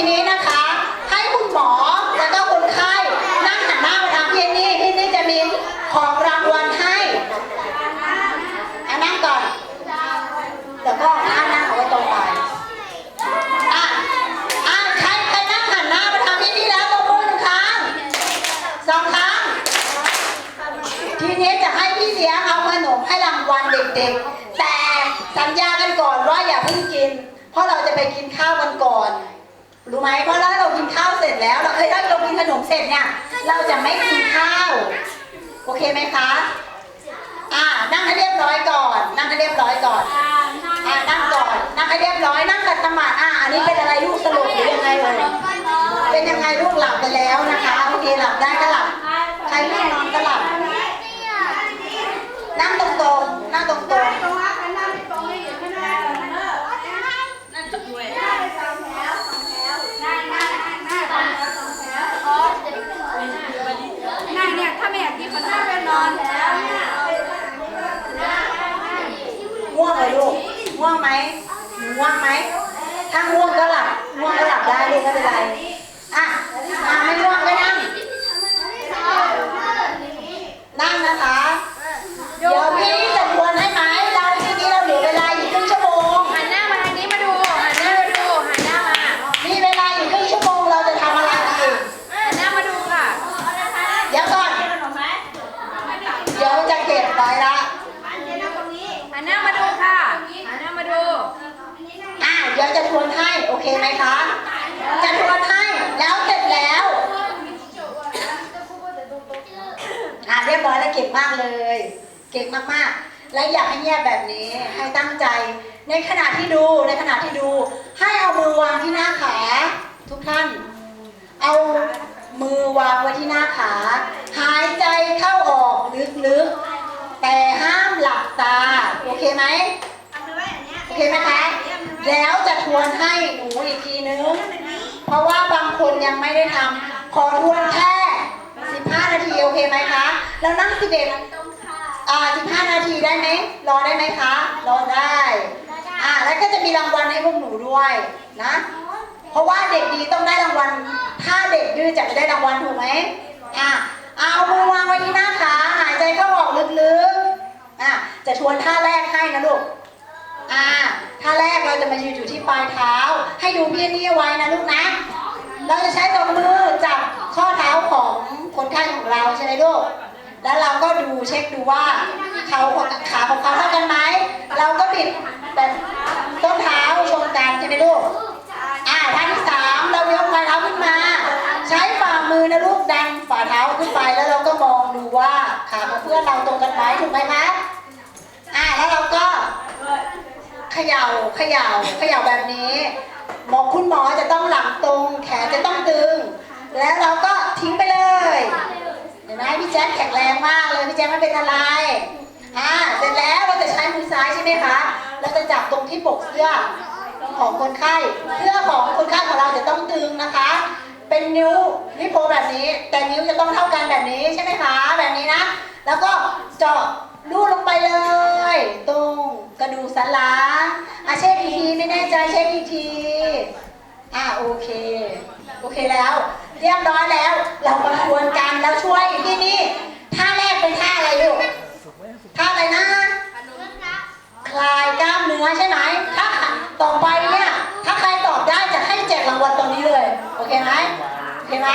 ทีนี้นะคะ ให้คุณหมอแล้วก็คนไข้นั่งหันหน้ามาทางพี่เอนนี่พี่เอนนี่จะมีของรางวัลให้อะนั่งก่อนเดี๋ยวก็อ่านั่งเอาไว้ตรงไปอะอะใใครนั่งหน้ามาทางพี่นี่แล้วตบมือนครั้งสองครั้ง ทีนี้จะให้พี่เลี้ยงเอาขนมให้รางวัลเด็กๆ แต่สัญญากันก่อนว่าอย่าเพิ่งกิน เพราะเราจะไปกินข้าวกันก่อน รู้ไหมเพราะถ้าเรากินข้าวเสร็จแล้วเราเอ้ยถ้าเรากินขนมเสร็จเนี่ย เราจะไม่กินข้าว โอเคไหมคะอ่านั่งให้เรียบร้อยก่อน นั่งให้เรียบร้อยก่อนอ่านั่งก่อนนั่งให้เรียบร้อยนั่งกัดสมาธิอ่าอันนี้เป็นอะไรลูกสรุปหรือยังไงเลยเป็นยังไงลูกหลับไปแล้วนะคะโอเคหลับได้ก็หลับใครไม่นอนก็หลับนั่งตรงๆนั่งตรงๆ นั่งเนี่ยถ้าไม่อยากกินขนมก็นอนแล้วเนี่ย ง่วงเลยลูก ง่วงไหมหนูง่วงไหม ถ้าง่วงก็หลับ ง่วงก็หลับได้ลูกไม่เป็นไร อะอะไม่ง่วงก็นั่ง นั่งนะคะ เดี๋ยวพี่จะทวนให้ไหม เราที่นี้เราเหลือเวลาอยู่ครึ่งชั่วโมง หันหน้ามาทางนี้มาดูหันหน้ามาดูหันหน้ามา มีเวลาอยู่ครึ่งชั่วโมง เราจะทำอะไรดี หันหน้ามาดูค่ะ เดี๋ยวก่อน เดี๋ยวจะเก็บไว้ละ หันหน้ามาดูค่ะหันหน้ามาดู อะเดี๋ยวจะทวนให้ โอเคไหมคะ จะทวนให้ แล้วเสร็จแล้ว อะเรียบร้อยแล้วเก่งมาก เลย เก่งมากๆ และอยากให้เงียบแบบนี้ให้ตั้งใจ ในขณะที่ดูในขณะที่ดู ให้เอามือวางที่หน้าขา ทุกท่าน เอามือวางไว้ที่หน้าขา หายใจเข้าออกลึกๆ แต่ห้ามหลับตา โอเคไหมโอเคไหมคะ แล้วจะทวนให้หนูอีกทีนึง เพราะว่าบางคนยังไม่ได้ทำขอทวนแค่ 15 นาทีโอเคไหมคะแล้วนั่ง11อ่า15 นาทีได้ไหมรอได้ไหมคะรอได้ อ่าแล้วก็จะมีรางวัลให้พวกหนูด้วยนะ เพราะว่าเด็กดีต้องได้รางวัล ถ้าเด็กดื้อจะไม่ได้รางวัลถูกไหมอะเอามือวางไว้ที่หน้าขาหายใจเข้าออกลึกๆอะจะทวนท่าแรกให้นะลูกอ่าท่าแรกเราจะมายืนอยู่ที่ปลายเท้า ให้ดูพี่นี่ไว้นะลูกนะ เราจะใช้ตรงมือจับข้อเท้าของคนไข้ของ เราใช่ไหมลูก แล้วเราก็ดูเช็คดูว่าเขาขาของเขาเท่ากันไหม เราก็บิดแบบต้นเท้าชนกันใช่ไหมลูก อ่าท่าที่สามเรายกฝ่าเท้าขึ้นมา ใช้ฝ่ามือนะลูกดันฝ่าเท้าขึ้นไปแล้วเราก็มองดูว่าขาของเพื่อนเราตรงกันไหมถูกไหมคะอ่าแล้วเราก็เขย่าเขย่าเขย่าแบบนี้หมอคุณหมอจะต้องหลังตรง แขนจะต้องตึง แล้วเราก็ทิ้งไปเลย ห็นไหมพี่แจ๊คแข็งแรงมากเลยพี่แจ๊คไม่เป็นอะไรอ่าเสร็จแล้วเราจะใช้มือซ้ายใช่ไหมคะเราจะจับตรงที่ปกเสื้อของคนไข้เสื้อของคนไข้ของเราจะต้องตึงนะคะ เป็นนิ้วนิ้วโป้แบบนี้ แต่นิ้วจะต้องเท่ากันแบบนี้ใช่ไหมคะแบบนี้นะ แล้วก็เจาะลูดลงไปเลย ตรงกระดูกสันหลังอะเช็คอีกทีไม่แน่ใจเช็คอีกทีอะโอเค โอเคแล้ว เรียบร้อยแล้ว เรามาทวนกันแล้วช่วยที่นี่ท่าแรกเป็นท่าอะไรลูกท่าอะไรนะคลายกล้ามเนื้อใช่ไหมถ้าต่อไปเนี่ยถ้าใครตอบได้จะให้แจกรางวัลตรงนี้เลยโอเคไหมโอเคไหม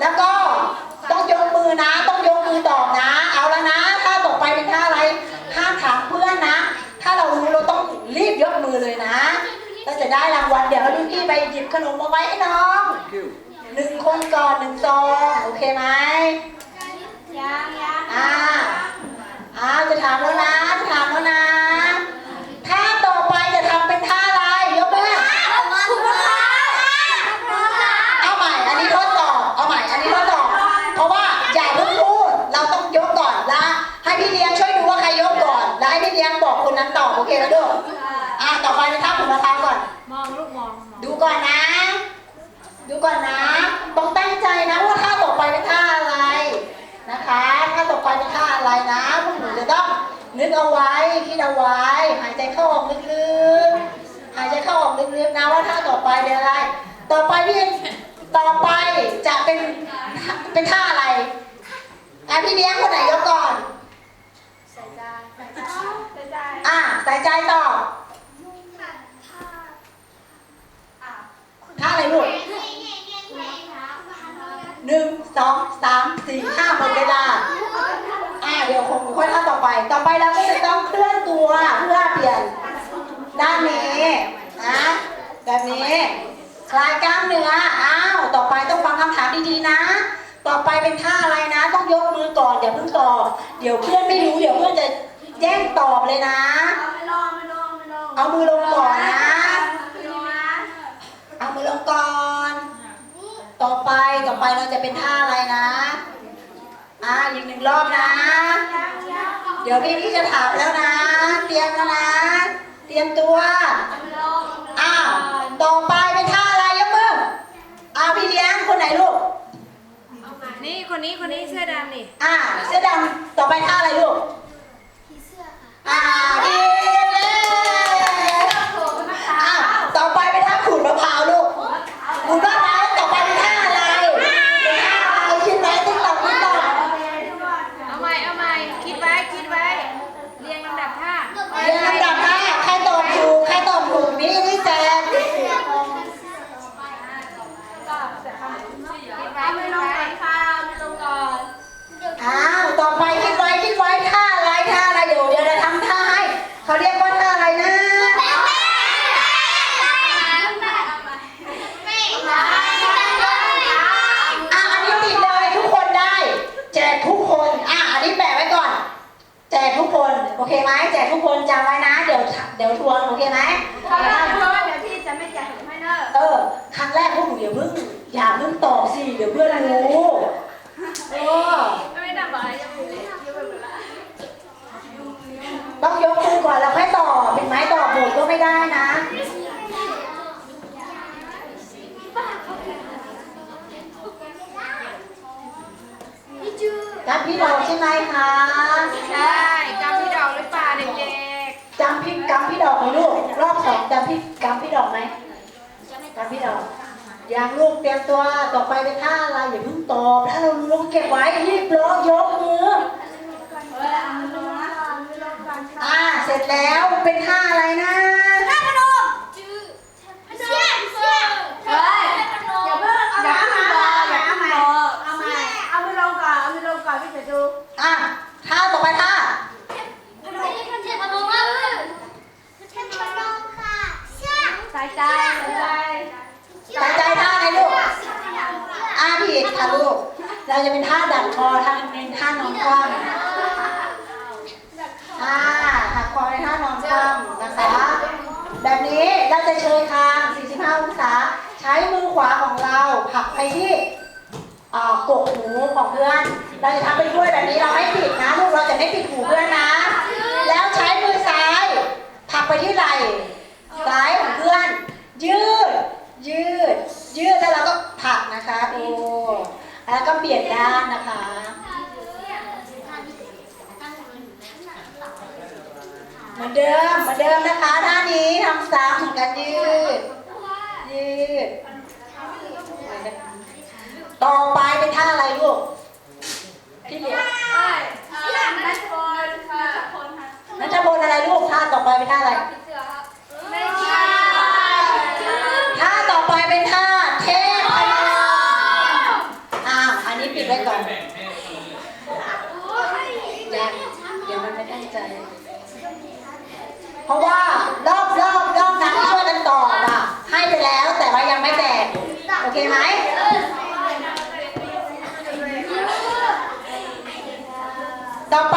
แล้วก็ต้องยกมือนะ ต้องยกมือตอบนะ เอาแล้วนะท่าต่อไปเป็นท่าอะไรห้ามถามเพื่อนนะ ถ้าเรารู้เราต้องรีบยกมือเลยนะเราจะได้รางวัลเดี๋ยวลูกพี่ไปหยิบขนมมาไว้ให้น้อง หนึ่งคนก่อนหนึ่งซองโอเคไหมยังยังอ่าอ่าจะถามแล้วนะ จะถามแล้วนะท่าต่อไปจะทำเป็นท่าอะไรยกมือคุณพ่อเอาใหม่อันนี้ทดสอบเอาใหม่อันนี้ทดสอบเพราะว่าอย่าเพิ่งพูดเราต้องยกก่อนแล้วให้พี่เลี้ยงช่วยดูว่าใครยกก่อน แล้วให้พี่เลี้ยงบอกคนนั้นตอบโอเคแล้วด้วยอ่าต่อไปเป็นท่าขุนมะพร้าวก่อน มองลูกมองดูก่อนนะ ดูก่อนนะ ต้องตั้งใจนะว่าท่าต่อไปเป็นท่าอะไรนะคะท่าต่อไปเป็นท่าอะไรนะพวกหนูจะต้องนึกเอาไว้คิดเอาไว้ หายใจเข้าออกลึกๆหายใจเข้าออกลึกๆนะว่าท่าต่อไปเป็นอะไร ต่อไปพี่ต่อไปจะเป็นเป็นท่าอะไรอะพี่เลี้ยงคนไหนยกก่อนใส่ใจใส่ใจใส่ใจอะใส่ใจตอบท่าอะไรลูก หนึ่งสองสามสี่ห้าหมดเวลาอ่าเดี๋ยวคงค่อยท่าต่อไป ต่อไปเราก็จะต้องเคลื่อนตัวเพื่อเปลี่ยนด้านนี้นะแบบนี้คลายกล้ามเนื้ออ้าวต่อไปต้องฟังคำถามดีๆนะ ต่อไปเป็นท่าอะไรนะ ต้องยกมือก่อนอย่าเพิ่งตอบเดี๋ยวเพื่อนไม่รู้เดี๋ยวเพื่อนจะแย่งตอบเลยนะ เอาไม่ลงไม่ลงไม่ลงเอามือลงก่อนนะ ไม่ลงนะ เอามือลงก่อน ต่อไปต่อ ไปเราจะเป็นท่าอะไรนะ อ่าอีกหนึ่งรอบนะ เดี๋ยวพี่พี่จะถามแล้วนะ เตรียมแล้วนะ เตรียมตัวไม่ลงอ้าว ต่อไปเป็นท่าอะไรยกมืออ้าวพี่เลี้ยงคนไหนลูก นี่คนนี้คนนี้เสื้อดำนี่ อ่า เสื้อดำต่อไปท่าอะไรลูกอ่าพี่เลี้ยงอ้าวต่อไปเป็นท่าขูดมะพร้าวลูก ขูดมะพร้าวต่อไปเป็นท่าอะไรเป็นท่าอะไรคิดไว้ติ๊กตอกติ๊กตอก เอาใหม่เอาใหม่คิดไว้คิดไว้ เรียงลำดับท่า เรียนลำดับนะใครตอบถูกใครตอบถูกนี่นี่แจก คิดไว้ไม่ลงก่อนค่ะไม่ลงก่อน อ้าวต่อไปคิดไว้คิดไว้ท่าอะไรท่าอะไรเดี๋ยวเดี๋ยวจะทำท่าให้เขาเรียกว่าท่าอะไรนะอะอันนี้ติดเลยทุกคนได้ แจกทุกคนอะอันนี้แปะไว้ก่อน แจกทุกคนโอเค ไหมแจกทุกคนจำไว้นะ เดี๋ยวเดี๋ยวทวงโอเคไหมเพราะว่าเพราะว่าเดี๋ยวพี่จะไม่แจกถุงให้เนอะเออ ครั้งแรกพวกหนูอย่าเพิ่งอย่าเพิ่งตอบสิเดี๋ยวเพื่อนรู้เออไม่ได้บอกอะไรยังไม่ได้ยังไม่หมดละต้องยกมือก่อนแล้วค่อยตอบเป็นไหมตอบหมดก็ไม่ได้นะจำพี่ดอกใช่ไหมคะ ใช่จำพี่ดอกห จำพี่กำพี่ดอกไหมลูก รอบสองจำพี่กำพี่ดอกไหมจำพี่ดอกยังลูกเตรียมตัวต่อไปเป็นท่าอะไรอย่าเพิ่งตอบถ้าเราลงเก็บไว้รีบร้องยกมือๆเออเอามือลงนะเอามือลงก่อนค่ะอ่าเสร็จแล้วเป็นท่าอะไรนะ เฮ้ยอย่าเพิ่งอย่าเพิ่งรออย่าเพิ่งรอเอาใหม่เอามือลงก่อนเอามือลงก่อนพี่จะดู อะท่าต่อไปท่า สายใจสายใจใจใจท่าไงลูกอะพี่เอกค่ะลูก เราจะเป็นท่าดัดคอท่าเป็นท่านอนคว่ำอ่าหักคอในท่านอนคว่ำนะคะ แบบนี้เราจะเชยคาง 45 องศา ใช้มือขวาของเราผลักไปที่อ่ากกหูของเพื่อน เราจะทำไปด้วยแบบนี้เราไม่ปิดนะลูกเราจะไม่ปิดหูเพื่อนนะ แล้วใช้มือซ้ายผลักไปที่ไหล่ซ้ายของเพื่อน ยืด ยืด ยืดแล้วเราก็ผลักนะคะโอ้แล้ว ก็เปลี่ยนด้านนะคะ เหมือนเดิมเหมือนเดิมนะคะท่านี้ทำซ้ำเหมือนกันยืด ยืด ต่อไปเป็นท่าอะไรลูกพี่เหลียงเอ้ยนัชพลค่ะนัชพลค่ะนัชพลอะไรลูกท่าต่อไปเป็นท่าอะไร ไม่ใช่ ท่าต่อไปเป็นท่าเทพพนมอ้าวอันนี้ปิดไว้ก่อนยังเดี๋ยวมันไม่ตั้งใจ เพราะว่ารอบรอบรอบนั้นที่ช่วยกันตอบอะให้ไปแล้วแต่ว่ายังไม่แตกโอเคไหมต่อไป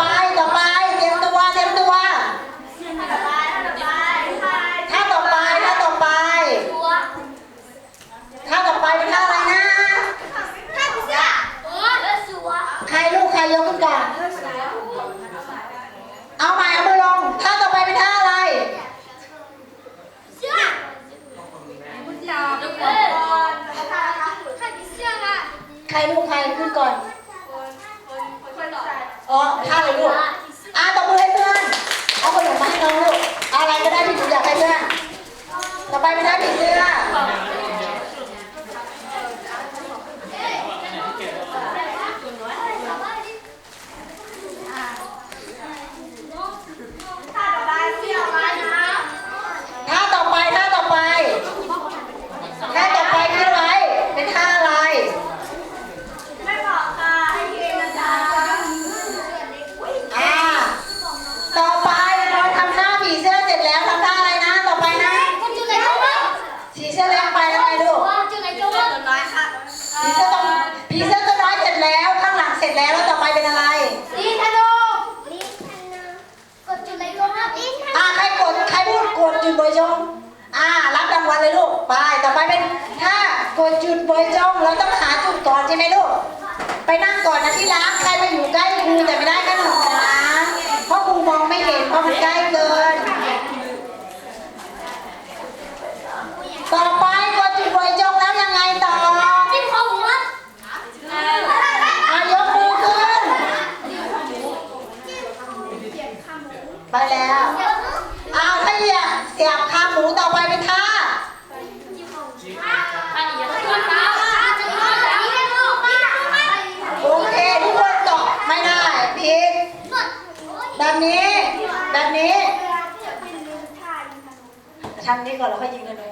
ก่อนแล้วค่อยยิงกันู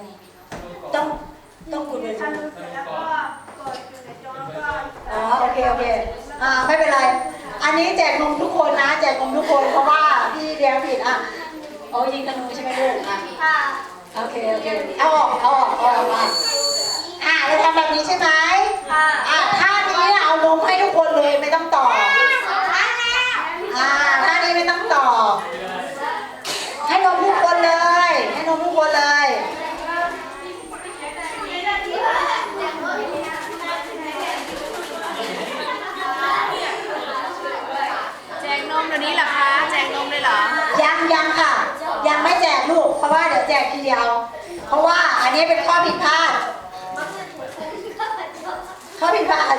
ต้องต้องคุณเปก่นแล้วก็กดอยู่ในจอแล้ก็อ๋อโอเคโอเคอ่าไม่เป็นไร อันนี้แจกนมทุกคนนะ แจกนมทุกคนเพราะว่าพี่เดียวผิดอะโอ้ยิงธนูใช่ไหมลูกอะค่ะโอเคโอเคเอาออกเอาออกเอาออกอ่าเราทำแบบนี้ใช่ไหมค่ะอ่าท่านี้เอาลงให้ทุกคนเลยไม่ต้องต่ออ่าท่านี้ไม่ต้องต่อให้นมทุกคนเลย ให้นมทุกคนเลย นี้เหรอคะ แจกนมเลยเหรอ ยังยังค่ะ ยังไม่แจกลูก เพราะว่าเดี๋ยวแจกทีเดียว เพราะว่าอันนี้เป็นข้อผิดพลาด ข้อผิดพลาด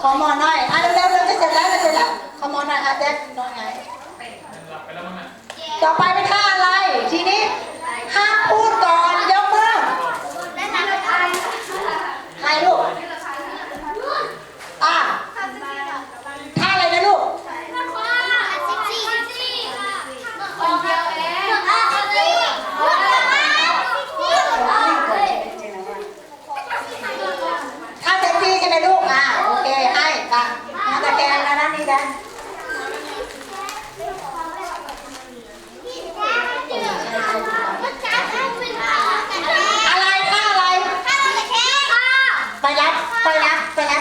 ขอมอหน่อยอะเร็วเร็วเร็วจะเสร็จแล้วจะเสร็จแล้วขอมอหน่อยอะแจ๊คนอนไงต่อไปเป็นท่าอะไร ทีนี้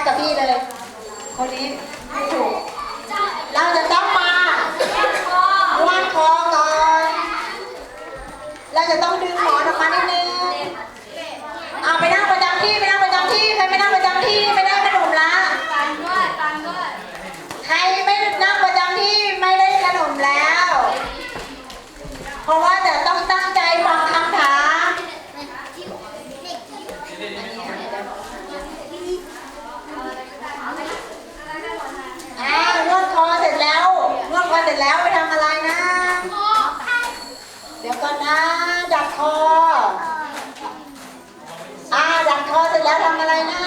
กับพี่เลย คนนี้ไม่ถูก เราจะต้องมาวาดคอก่อน เราจะต้องดึงหมอนออกมานิดนึง เสร็จแล้วไปทำอะไรนะ เดี๋ยวก่อนนะ ดัดคอ อ่า ดัดคอเสร็จแล้วทำอะไรนะ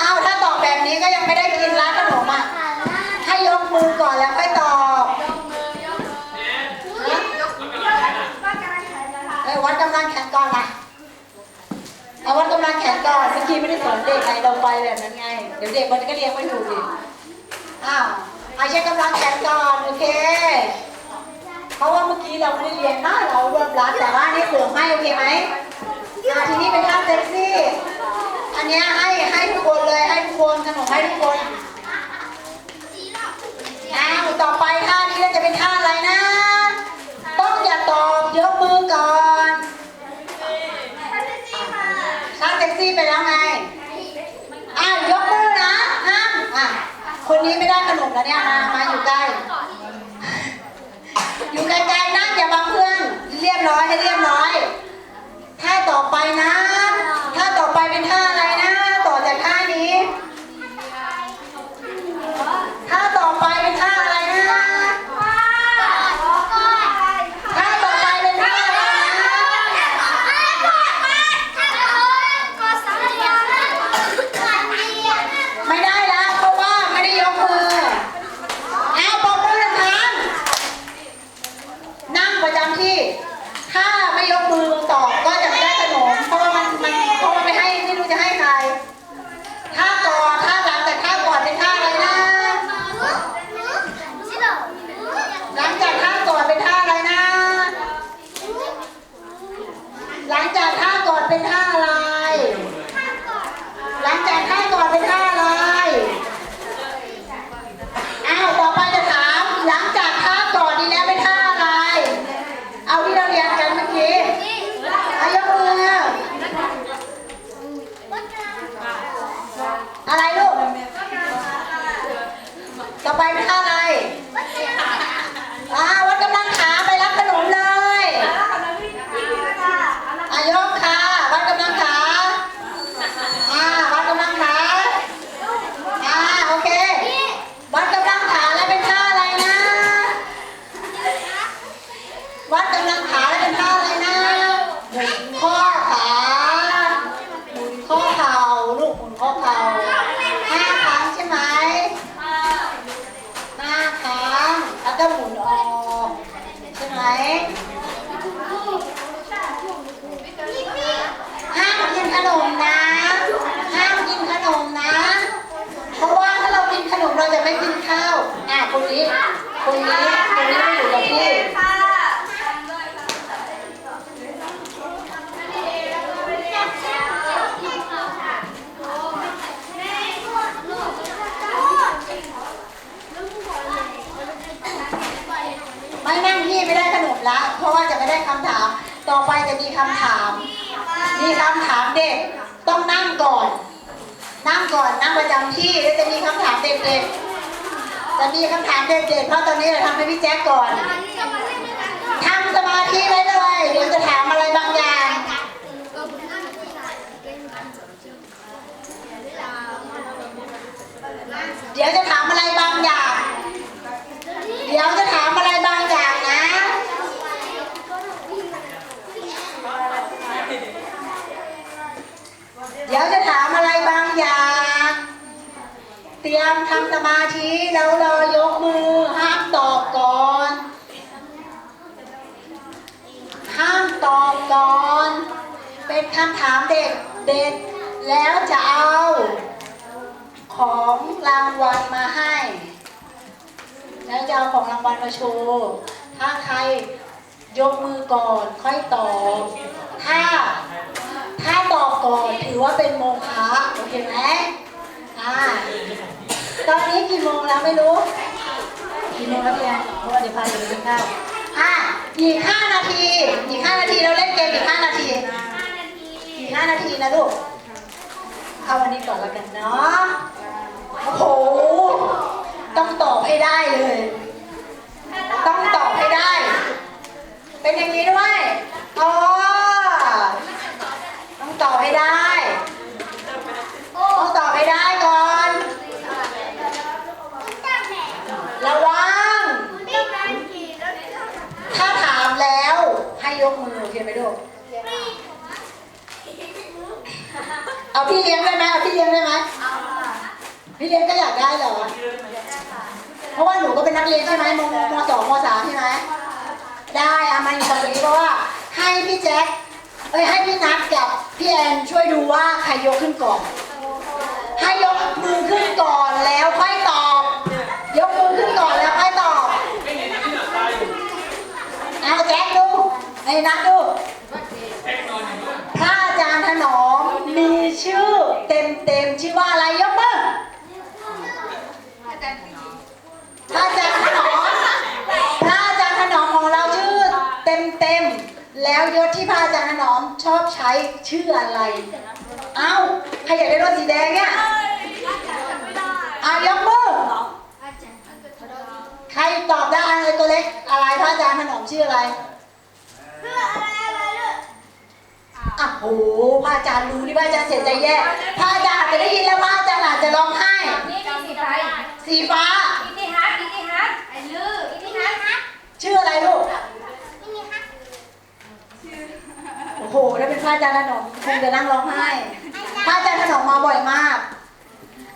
อ้าว ถ้าตอบแบบนี้ก็ยังไม่ได้กินร้านขนมอะ ให้ยกมือก่อนแล้วค่ กี้ไม่ได้สอนเด็กไงเราไปแบบนั้นไง เดี๋ยวเด็กมันก็เลี้ยงไม่ถูกอีกอ้าวอาใช้กำลังแขนก่อนโอเค เพราะว่าเมื่อกี้เราไม่ได้เรียนนะเรารวบรัดแต่ว่านี่เสริมให้โอเคไหมอ่าทีนี้เป็นท่าเซ็กซี่ อันนี้ให้ให้ทุกคนเลยให้ทุกคนขนมให้ทุกคนอ้าวต่อไปท่ะ ขนมแล้วเนี่ยมามาอยู่ใกล้ อยู่ไกลๆนะอย่าบังเพื่อน เรียบร้อยให้เรียบร้อย ท่าต่อไปนะ ท่าต่อไปเป็นท่าอะไรนะ จะมีคำถาม มีคำถามเด็กต้องนั่งก่อน นั่งก่อนนั่งประจำที่แล้วจะมีคำถามเด็กๆจะมีคำถามเด็กๆเพราะตอนนี้เราทำให้พี่แจ๊คก่อนทำสมาธิไว้เลยเดี๋ยวจะถามอะไรบางอย่าง เดี๋ยวจะถามอะไรบางอย่าง เดี๋ยวจะถามอะไรบางอย่างนะ เดี๋ยวจะถามอะไรบางอย่าง เตรี ยมทำสมาธิแล้วรอยกมือห้ามตอบก่อน ห้ามตอบก่อน เป็นคำถามเด็กเด็กแล้วจะเอาของรางวัลมาให้ แล้วจะเอาของรางวัลมาโชว์ถ้าใครยกมือก่อนค่อยตอบ ถ้า ถ้าตอบก่อนถือว่าเป็นโมฆะโอเคไหมอ่า ตอนนี้กี่โมงแล้วไม่รู้ กี่โมงแล้วพี่แอนเพราะว่าเดี๋ยวพาไปกินข้าวอะอีกห้านาที อีกห้านาทีเราเล่นเกมอีกห้านาทีอีกห้านาทีนะลูก เอาวันนี้ก่อนแล้วกันเนาะ โอ้โห ต้องตอบให้ได้เลย ต้องตอบให้ได้ เป็นอย่างนี้ด้วยอ๋อต้องตอบให้ได้ ต้องตอบให้ได้ก่อน ระวัง ถ้าถามแล้วให้ยกมือโอเคไหมลูก เอาพี่เลี้ยงได้ไหมเอาพี่เลี้ยงได้ไหมพี่เลี้ยงก็อยากได้เหรอ เพราะว่าหนูก็เป็นนักเรียนใช่ไห มมมมสองมสามใช่ไหมได้อะมาอยู่ตรงนี้เพราะว่าให้พี่แจ็คเอ้ยให้พี่นัทกับพี่แอนช่วยดูว่าใครยกขึ้นก่อน ให้ยกมือขึ้นก่อนแล้วค่อยตอบ ยกมือขึ้นก่อนแล้วค่อยตอบเอาแจ็คดูไอ้นัทดูพระอาจารย์ถนอมมีชื่อเต็มเต็มๆชื่อว่าอะไรยกมือพระอาจารย์ ที่พระอาจารย์ถนอมชอบใช้ชื่ออะไร เอ้าใครอยากได้รถสีแดงเนี่ยอายกมือใครตอบได้ไอ้ตัวเล็กอะไรพระอาจารย์ถนอมชื่ออะไรอะโหพระอาจารย์รู้นี่พระอาจารย์เสียใจแย่พระอาจารย์อาจจะได้ยินแล้วพระอาจารย์อาจจะร้องไห้ นี่มีสีไฟสีฟ้าอิติฮัทอิติฮัทไอ้ลืออิติฮัทชื่ออะไรลูก โอ้โหถ้าเป็นพระอาจารย์ถนอมคงจะนั่งร้องไห้พระอาจารย์ถนอมมาบ่อยมาก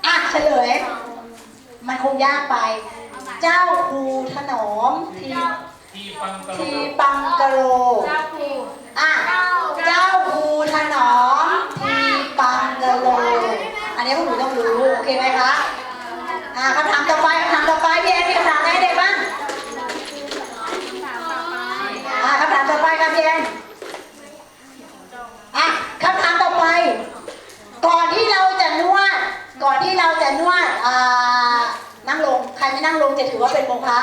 อะเฉลย มันคงยากไป เจ้าครูถนอมทีทีปังกะโลทีปังกะโรเจ้าครูอะเจ้าครูถนอมทีปังกะโล อันนี้พวกหนูต้องรู้โอเคไหมคะอะคำถามต่อไปคำถามต่อไปพี่แอนมีคำถามอะไรให้เด็กบ้างอะคำถามต่อไปครับพี่แอนอะคำถามต่อไป ก่อนที่เราจะนวด ก่อนที่เราจะนวด อ่า นั่งลง ใครไม่นั่งลงจะถือว่าเป็นโมฆะ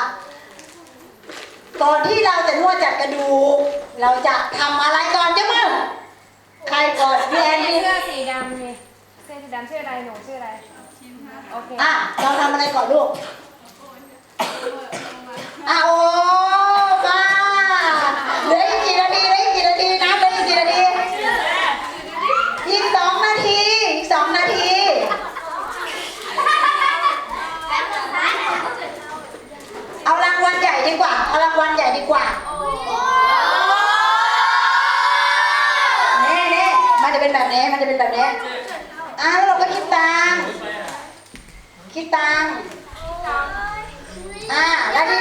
ก่อนที่เราจะนวดจัดกระดูก เราจะทำอะไรก่อนจ้ะมึงใครก่อนพี่แอนพี่เสื้อสีดำนี่เสื้อสีดำชื่ออะไรหนูชื่ออะไรโอเคอะเราทำอะไรก่อนลูกอะโอ้มาเหลืออีกกี่นาทีเหลืออีกกี่นาทีนะเหลืออีกกี่นาทีอีกสองนาทีอีกสองนาทีเอารางวัลใหญ่ดีกว่าเอารางวัลใหญ่ดีกว่าเน่เน่มันจะ เป็นแบบนี้มันจะเป็นแบบนี้อ้าวแล้วเราก็คิดตังค์คิดตังค์อ่าแล้วที่